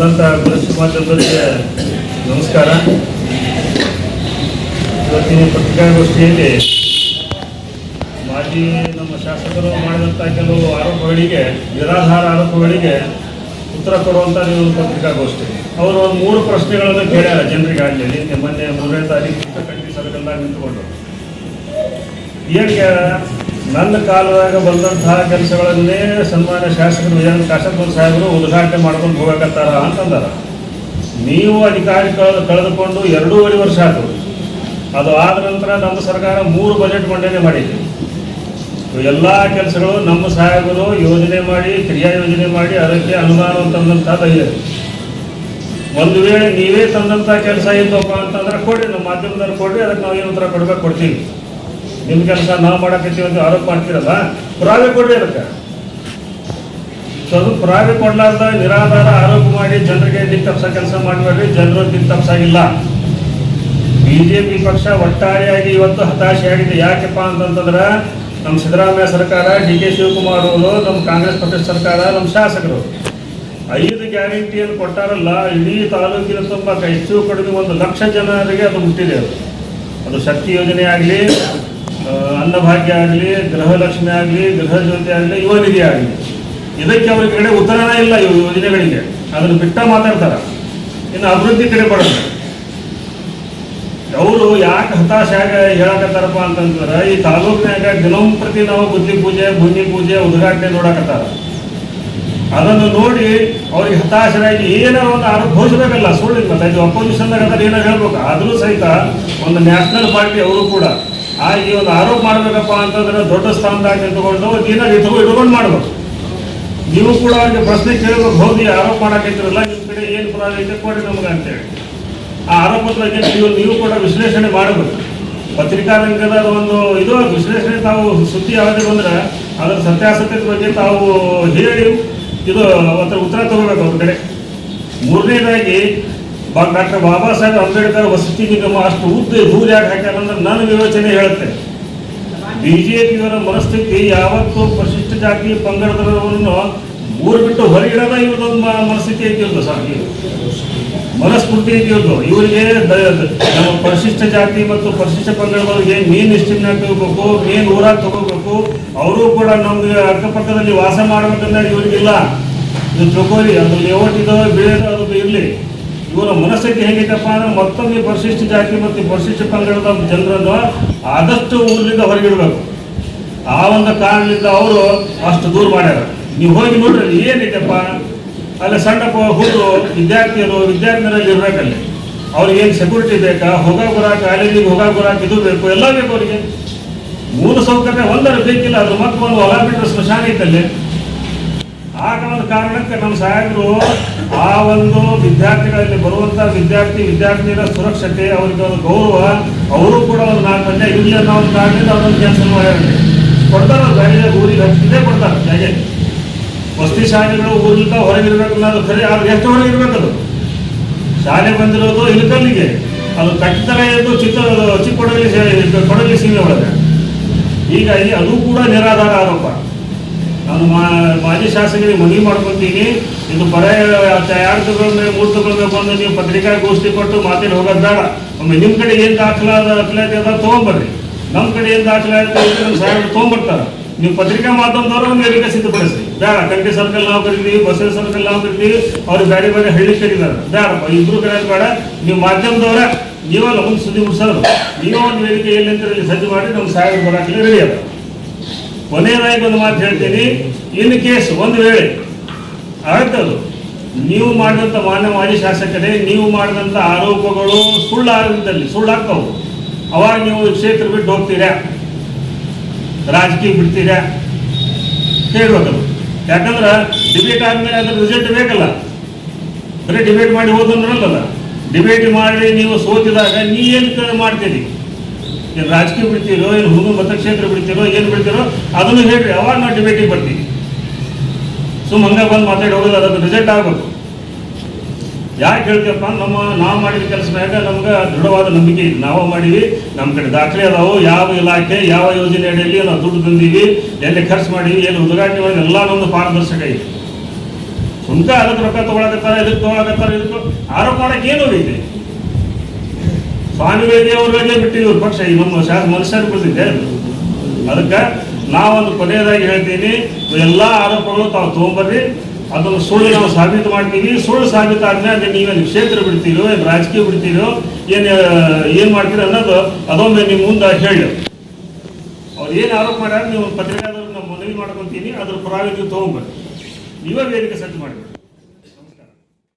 ಬಂದಂಥ ಸಮಾಜದವರಿಗೆ ನಮಸ್ಕಾರ. ಇವತ್ತಿನ ಪತ್ರಿಕಾಗೋಷ್ಠಿಯಲ್ಲಿ ಮಾಜಿ ನಮ್ಮ ಶಾಸಕರು ಮಾಡಿದಂಥ ಕೆಲವು ಆರೋಪಗಳಿಗೆ ನಿರಾಧಾರ ಆರೋಪಗಳಿಗೆ ಉತ್ತರ ಕೊಡುವಂಥ ನೀವು ಪತ್ರಿಕಾಗೋಷ್ಠಿ. ಅವರು ಒಂದು ಮೂರು ಪ್ರಶ್ನೆಗಳನ್ನು ಕೇಳ್ಯಾರ ಜನರಿಗೆ ಆಗಲಿ ನಿನ್ನೆ ಮೊನ್ನೆ ಮೂರನೇ ತಾರೀಕು ಕಟ್ಟಿ ಸರ್ಕಲ್ದಾಗ ನಿಂತ್ಕೊಂಡು ಏನು ನನ್ನ ಕಾಲದಾಗ ಬಂದಂತಹ ಕೆಲಸಗಳನ್ನೇ ಸನ್ಮಾನ್ಯ ಶಾಸಕರು ವಿಜಯನ್ ಕಾಶಪ್ಪನ ಸಾಹೇಬರು ಉದ್ಘಾಟನೆ ಮಾಡ್ಕೊಂಡು ಹೋಗಕತ್ತಾರ ಅಂತಂದಾರ. ನೀವು ಅಧಿಕಾರಿ ಕಳೆದು ಕಳೆದುಕೊಂಡು ಎರಡೂವರೆ ವರ್ಷ ಆಯ್ತು. ಅದು ಆದ ನಂತರ ನಮ್ಮ ಸರ್ಕಾರ ಮೂರು ಬಜೆಟ್ ಮಂಡನೆ ಮಾಡಿದೆ ಎಲ್ಲ ಕೆಲಸಗಳು ನಮ್ಮ ಸಾಹೇಬರು ಯೋಜನೆ ಮಾಡಿ, ಕ್ರಿಯಾ ಯೋಜನೆ ಮಾಡಿ ಅದಕ್ಕೆ ಅನುದಾನ ತಂದಂಥದ್ದು ಇದೆ ಒಂದು ವೇಳೆ ನೀವೇ ತಂದಂಥ ಕೆಲಸ ಇದ್ದಪ್ಪ ಅಂತಂದ್ರೆ ಕೊಡಿ ನಮ್ಮ ಮಾಧ್ಯಮದಲ್ಲಿ ಕೊಡ್ರಿ, ಅದಕ್ಕೆ ನಾವು ಏನು ಉತ್ತರ ಕೊಡ್ಬೇಕು ಕೊಡ್ತೀವಿ. ನಿಮ್ಮ ಕೆಲಸ ನಾವು ಮಾಡಕತ್ತೀವಿ ಅಂತ ಆರೋಪ ಮಾಡ್ತೀರಲ್ಲ, ಪುರಾವೆ ಕೊಡ್ರಿ ಅದಕ್ಕೆ. ಸ್ವಲ್ಪ ಪುರಾವೆ ಕೊಡ್ಲಾರ್ದ ನಿರಾಧಾರ ಆರೋಪ ಮಾಡಿ ಜನರಿಗೆ ದಿಕ್ ತಪ್ಸ ಕೆಲಸ ಮಾಡಬೇಡ್ರಿ, ಜನರು ದಿಕ್ ತಪ್ಸಾಗಿಲ್ಲ ಬಿಜೆಪಿ ಪಕ್ಷ ಒಟ್ಟಾರೆಯಾಗಿ ಇವತ್ತು ಹತಾಶೆಯಾಗಿದೆ ಯಾಕಪ್ಪ ಅಂತಂತಂದ್ರೆ ನಮ್ಮ ಸಿದ್ದರಾಮಯ್ಯ ಸರ್ಕಾರ, ಡಿ ಕೆ ಶಿವಕುಮಾರ್ ಅವರು, ನಮ್ಮ ಕಾಂಗ್ರೆಸ್ ಪಕ್ಷದ ಸರ್ಕಾರ, ನಮ್ಮ ಶಾಸಕರು ಐದು ಗ್ಯಾರಂಟಿಯನ್ನು ಕೊಟ್ಟಾರಲ್ಲ, ಇಡೀ ತಾಲೂಕಿನ ತುಂಬ ಹೆಚ್ಚು ಕಡಿಮೆ ಒಂದು ಲಕ್ಷ ಜನರಿಗೆ ಅದು ಮುಟ್ಟಿದೆ ಅದು. ಅದು ಶಕ್ತಿ ಯೋಜನೆ ಆಗಲಿ ಅನ್ನಭಾಗ್ಯ ಆಗಲಿ, ಗೃಹಲಕ್ಷ್ಮಿ ಆಗಲಿ ಗೃಹ ಜ್ಯೋತಿ ಆಗಲಿ ಯುವ ನಿಧಿ ಆಗಲಿ. ಇದಕ್ಕೆ ಅವ್ರ ಕಡೆ ಉತ್ತರನೇ ಇಲ್ಲ ಇವು ಯೋಜನೆಗಳಿಗೆ. ಅದನ್ನು ಬಿಟ್ಟ ಮಾತಾಡ್ತಾರೆ. ಇನ್ನು ಅಭಿವೃದ್ಧಿ ಕಡೆ ಬರುತ್ತೆ ಅವರು ಯಾಕೆ ಹತಾಶ ಹೇಳಕತ್ತಾರಪ್ಪ ಅಂತಂದ್ರೆ, ಈ ತಾಲೂಕಿನಾಗ ದಿನಂಪ್ರತಿ ನಾವು ಬುದ್ಧಿ ಪೂಜೆ, ಭೂಮಿ ಪೂಜೆ, ಉದ್ಘಾಟನೆ ನೋಡಕತ್ತಾರ. ಅದನ್ನು ನೋಡಿ ಅವ್ರಿಗೆ ಹತಾಶರಾಗಿ ಏನೋ ಒಂದು ಅನುಭವಿಸಬೇಕಲ್ಲ ಘೋಷಬೇಕಲ್ಲ ಸುಳ್ಳು ಮತ್ತೆ ಇದು ಅಪೋಸಿಷನ್ದಾಗ ಏನೋ ಹೇಳ್ಬೇಕು. ಆದರೂ ಸಹಿತ ಒಂದು ನ್ಯಾಷನಲ್ ಪಾರ್ಟಿ ಅವರು ಕೂಡ ಆ ಈ ಒಂದು ಆರೋಪ ಮಾಡಬೇಕಪ್ಪ ಅಂತಂದ್ರೆ ದೊಡ್ಡ ಸ್ಥಾನದಾಗ ನಿಂತ್ಕೊಂಡು ಏನಾರು ಇದು ಇಟ್ಕೊಂಡು ಮಾಡಬೇಕು. ನೀವು ಕೂಡ ಅವ್ರಿಗೆ ಪ್ರಶ್ನೆ ಕೇಳಬೇಕು, ಹೋಗಿ ಆರೋಪ ಮಾಡಕತ್ತಿರಲ್ಲ ನಿಮ್ಮ ಕಡೆ ಏನು ಪುರಾಣ ಇದೆ ಕೊಡಿ ನಮ್ಗೆ ಅಂತೇಳಿ. ಆ ಆರೋಪದ ಬಗ್ಗೆ ನೀವು ನೀವು ಕೂಡ ವಿಶ್ಲೇಷಣೆ ಮಾಡಬೇಕು. ಪತ್ರಿಕಾ ರಂಗದ ಒಂದು ಇದು, ವಿಶ್ಲೇಷಣೆ ತಾವು ಸುದ್ದಿ ಯಾವುದೇ ಬಂದ್ರೆ ಅದರ ಸತ್ಯಾಸತ್ಯದ ಬಗ್ಗೆ ತಾವು ಹೇಳಿ, ಇದು ಉತ್ತರ ತಗೋಬೇಕು ಅವ್ರ ಕಡೆ. ಮೂರನೇದಾಗಿ ಡಾಕ್ಟರ್, ಬಾಬಾ ಸಾಹೇಬ್ ಅಂಬೇಡ್ಕರ್ ವಸತಿ ನಿಗಮ ಅಷ್ಟು ಉದ್ದ ದೂರ ಯಾಕೆ ಹಾಕ್ಯಾರಂದ್ರೆ ನನ್ನ ವಿವೇಚನೆ ಹೇಳುತ್ತೆ. ಬಿಜೆಪಿಯವರ ಮನಸ್ಥಿತಿ ಯಾವತ್ತೂ ಪರಿಶಿಷ್ಟ ಜಾತಿ ಪಂಗಡದವರನ್ನು ಊರು ಬಿಟ್ಟು ಹೊರಗಿಡದ ಇವ್ರದೊಂದು ಮನಸ್ಥಿತಿ ಐತಿ ಸರ್. ಮನಸ್ಫೂರ್ತಿ ಇದೆಯದು ಇವರಿಗೆ ನಮ್ಮ ಪರಿಶಿಷ್ಟ ಜಾತಿ ಮತ್ತು ಪರಿಶಿಷ್ಟ ಪಂಗಡದವರಿಗೆ ಮೇನ್ ಇಷ್ಟಿನ ತಗೋಬೇಕು, ಮೇನ್ ಊರಾಗ ತಗೋಬೇಕು, ಅವರು ಕೂಡ ನಮ್ಗೆ ಅಕ್ಕಪಕ್ಕದಲ್ಲಿ ವಾಸ ಮಾಡ್ಬೇಕಂದ್ರೆ ಇವರಿಗಿಲ್ಲ. ಇದು ತಗೋರಿ ಅದು ಲೇಔಟ್ ಇದೋ ಬೇರೆ ಅದು ಇರಲಿ. ಇವರ ಮನಸ್ಥಿತಿ ಹೇಗಿದ್ದಪ್ಪ ಅಂದ್ರೆ ಮತ್ತೊಮ್ಮೆ ಪರಿಶಿಷ್ಟ ಜಾತಿ ಮತ್ತು ಪರಿಶಿಷ್ಟ ಪಂಗಡದ ಜನರನ್ನು ಆದಷ್ಟು ಊರಿನಿಂದ ಹೊರಗಿಡಬೇಕು. ಆ ಒಂದು ಕಾರಣದಿಂದ ಅವರು ಅಷ್ಟು ದೂರ ಮಾಡ್ಯಾರ. ನೀವು ಹೋಗಿ ನೋಡ್ರಿ ಏನಿದೆಪ್ಪ ಅಲ್ಲಿ ಸಣ್ಣ ಹುಡುಗರು ವಿದ್ಯಾರ್ಥಿಯರು ವಿದ್ಯಾರ್ಥಿನಲ್ಲಿ ಇರ್ಬೇಕಲ್ಲಿ. ಅವ್ರಿಗೆ ಏನು ಸೆಕ್ಯೂರಿಟಿ ಬೇಕಾ? ಹೋಗೋ ಬರಾಕ ಕಾಲೇಜಿಗೆ ಹೋಗಾಕ ಬರಾಕ ಇದು ಬೇಕು, ಎಲ್ಲ ಬೇಕು ಅವರಿಗೆ. ಮೂಲ ಸೌಕರ್ಯ ಒಂದರ ಬೇಕಿಲ್ಲ ಅದ್ರ ಮತ್ತೊಂದು ಒಂದು ಹೊಲ ಬಿಟ್ಟರೆ ಸ್ಮಶಾನ ಐತಲ್ಲಿ ಆ ಒಂದು ಕಾರಣಕ್ಕೆ ನಮ್ಮ ಸಾಹೇಬರು ಆ ಒಂದು ವಿದ್ಯಾರ್ಥಿಗಳಲ್ಲಿ ಬರುವಂತ ವಿದ್ಯಾರ್ಥಿ, ವಿದ್ಯಾರ್ಥಿಗಳ ಸುರಕ್ಷತೆ, ಅವರಿಗೆ ಒಂದು ಗೌರವ, ಅವರು ಕೂಡ ಒಂದು ನಾಲ್ಕು ಮಂದಿ ಇಲ್ಲಿ ಅನ್ನೋ ಒಂದು ಕಾರಣದಿಂದ ಅದೊಂದು ಕೆಲಸ ಮಾಡಿ ಕೊಡ್ತಾರ ಬೇರೆ ಊರಿಗೆ ಹಚ್ಚಿದ್ದೇ ಕೊಡ್ತಾರೆ ಹೇಗೆ ವಸತಿ ಶಾಲೆಗಳು ಊರಿಂದ ಹೊರಗಿರ್ಬೇಕು ಅನ್ನೋದು ಖರೆ ಅವ್ರಿಗೆ ಎಷ್ಟು ಹೊರಗಿರ್ಬೇಕು ಅದು ಶಾಲೆ ಬಂದಿರೋದು ಇಲಕಲ್ಲಿಗೆ ಅದು ಕಟ್ಟಿತರ ಎಂದು ಚಿತ್ರ ಕೊಡಲಿ ಕೊಡಲಿ ಸೀಮೆ ಒಳಗೆ. ಹೀಗಾಗಿ ಅದು ಕೂಡ ನಿರಾಧಾರ ಆರೋಪ. ನಾನು ಮಾಜಿ ಶಾಸಕರಿಗೆ ಮನವಿ ಮಾಡ್ಕೊತೀನಿ. ಇದು ಬರ ಎರಡು ತಿಂಗಳ ಮೂರು ತಿಂಗಳ ಬಂದು ನೀವು ಪತ್ರಿಕಾಗೋಷ್ಠಿ ಕೊಟ್ಟು ಮಾತಾಡಿ ಹೋಗೋದು ಒಮ್ಮೆ ನಿಮ್ಮ ಕಡೆ ಏನು ದಾಖಲಾದ ದಾಖಲಾತಿ ಅದ ತೊಗೊಂಬರ್ರಿ. ನಮ್ಮ ಕಡೆ ಏನು ದಾಖಲಾತಿ ಅಂತ ನಮ್ಮ ಸಾಹೇಬರು ತೊಗೊಂಬರ್ತಾರೆ. ನೀವು ಪತ್ರಿಕಾ ಮಾಧ್ಯಮದವರು ಎಲ್ಲಿಗೆ ಸಿದ್ಧಪಡಿಸಿ ಬೇಡ ಕಂಟಿ ಸರ್ಕಲ್ ನಾವು ಕರಿತೀವಿ, ಬಸವ ಸರ್ಕಲ್ ನಾವು ಕರಿತೀವಿ, ಅವ್ರು ಬೇರೆ ಬೇರೆ ಹಳ್ಳಿ ಕರೀತಾರೆ. ಬೇಡ ಇಬ್ರು ಕರೆಯೋದು ಬೇಡ. ನೀವು ಮಾಧ್ಯಮದವರ, ನೀವಲ್ಲ ಮುಂದೆ ಸುದ್ದಿ ಮುಟ್ಸೋರು. ನೀವೇ ಒಂದು ವೇದಿಕೆ ಎಲ್ಲಿ ಅಂತ ಸಜ್ಜು ಮಾಡಿ ನಮ್ಮ ಸಾಹೇಬರು ಬರೋಕ್ಕೆ ರೆಡಿ ಅದ ಕೊನೆಯದಾಗಿ ಒಂದು ಮಾತು ಹೇಳ್ತೀನಿ. ಇನ್ ಕೇಸ್ ಒಂದು ವೇಳೆ ಆಗತ್ತದು ನೀವು ಮಾಡಿದಂಥ ಮಾನ್ಯ ಮಾಜಿ ಶಾಸಕರೇ, ನೀವು ಮಾಡಿದಂಥ ಆರೋಪಗಳು ಸುಳ್ಳಾಗದಲ್ಲಿ ಸುಳ್ಳಾಗ್ತವು. ಅವಾಗ ನೀವು ಕ್ಷೇತ್ರ ಬಿಟ್ಟು ಹೋಗ್ತೀರಾ? ರಾಜಕೀಯ ಬಿಡ್ತೀರಾ? ಹೇಳ್ಬೇಕದು. ಯಾಕಂದ್ರೆ ಡಿಬೇಟ್ ಆದಮೇಲೆ ಅದ್ರ ರಿಸಲ್ಟ್ ಬೇಕಲ್ಲ. ಬರೀ ಡಿಬೇಟ್ ಮಾಡಿ ಹೋದಂದ್ರಲ್ಲ ಡಿಬೇಟ್ ಮಾಡಿ ನೀವು ಸೋತಿದಾಗ ನೀ ಏನು ಮಾಡ್ತೀರಿ? ಏನು ರಾಜಕೀಯ ಬಿಡ್ತೀರೋ, ಏನು ಹುಡುಗ ಮತಕ್ಷೇತ್ರ ಬಿಡ್ತೀರೋ, ಏನು ಅದನ್ನು ಹೇಳಿ ಅವಾಗ ನಾವು ಡಿಬೇಟಿಗೆ ಬರ್ತೀವಿ. ಸುಮ್ಮ ಹಂಗ ಬಂದು ಮಾತಾಡಿ ಹೋಗೋದು ಅದನ್ನು ರಿಸಲ್ಟ್ ಆಗಬೇಕು. ಯಾಕೆ ಹೇಳ್ತೀವಪ್ಪ, ನಮ್ಮ, ನಾವು ಮಾಡಿದ ಕೆಲಸ ಮ್ಯಾಗ ನಮ್ಗೆ ದೃಢವಾದ ನಂಬಿಕೆ ಇದೆ. ನಾವು ಮಾಡೀವಿ ನಮ್ಮ ಕಡೆ ದಾಖಲೆ ಅದಾವು, ಯಾವ ಇಲಾಖೆ, ಯಾವ ಯೋಜನೆ ಅಡಿಯಲ್ಲಿ ನಾವು ದುಡ್ಡು ತಂದೀವಿ ಎಲ್ಲಿ ಖರ್ಚು ಮಾಡೀವಿ ಎಲ್ಲಿ ಉದ್ಘಾಟನೆ ಮಾಡಿ ಎಲ್ಲ ನಮ್ಮದು ಪಾರದರ್ಶಕ ಇದೆ. ಸುಮ್ಕ ಅದಕ್ಕೆ ರೊಕ್ಕ ತಗೊಳಕತ್ತಾರ ಇದಕ್ಕೆ ತಗೊಳಕತ್ತಾರ ಇದಕ್ಕೆ ಆರೋಪ ಮಾಡಕ್ಕೆ ಏನು ಇದೆ ಸ್ವಾಮಿ ವೇದಿ ಅವ್ರಿಗೆ ಬಿಟ್ಟಿದ್ರು ಪಕ್ಷ ಈ ನಮ್ಮ ಶಾಸ ಮನುಷ್ಯರು ಬಿಡ್ತಿದ್ದೆ ಅದು ಅದಕ್ಕೆ ನಾವೊಂದು ಕೊನೆಯದಾಗಿ ಹೇಳ್ತೀನಿ, ಎಲ್ಲ ಆರೋಪಗಳು ತಾವು ತೊಗೊಂಬರ್ರಿ. ಅದನ್ನು ಸುಳ್ಳು ನಾವು ಸಾಬೀತು ಮಾಡ್ತೀವಿ. ಸುಳ್ಳು ಸಾಬೀತು ಆದ್ಮೇಲೆ ನೀವೇನು ಕ್ಷೇತ್ರ ಬಿಡ್ತೀರೋ, ಏನು ರಾಜಕೀಯ ಬಿಡ್ತೀರೋ, ಏನು ಏನು ಮಾಡ್ತೀರೋ ಅನ್ನೋದು ಅದೊಮ್ಮೆ ನಿಮ್ಮ ಮುಂದೆ ಹೇಳಿ. ಅವ್ರು ಏನು ಆರೋಪ ಮಾಡ್ಯಾರ, ನೀವು ಪತ್ರಿಕಾದವ್ರು ನಾವು ಮನವಿ ಮಾಡ್ಕೊತೀನಿ, ಅದ್ರ ಪುರಾವೆ ನೀವು ತೊಗೊಂಬರ್ರಿ. ನೀವೇ ವೇದಿಕೆ ಸಜ್ಜು ಮಾಡಿಬಿಡಿ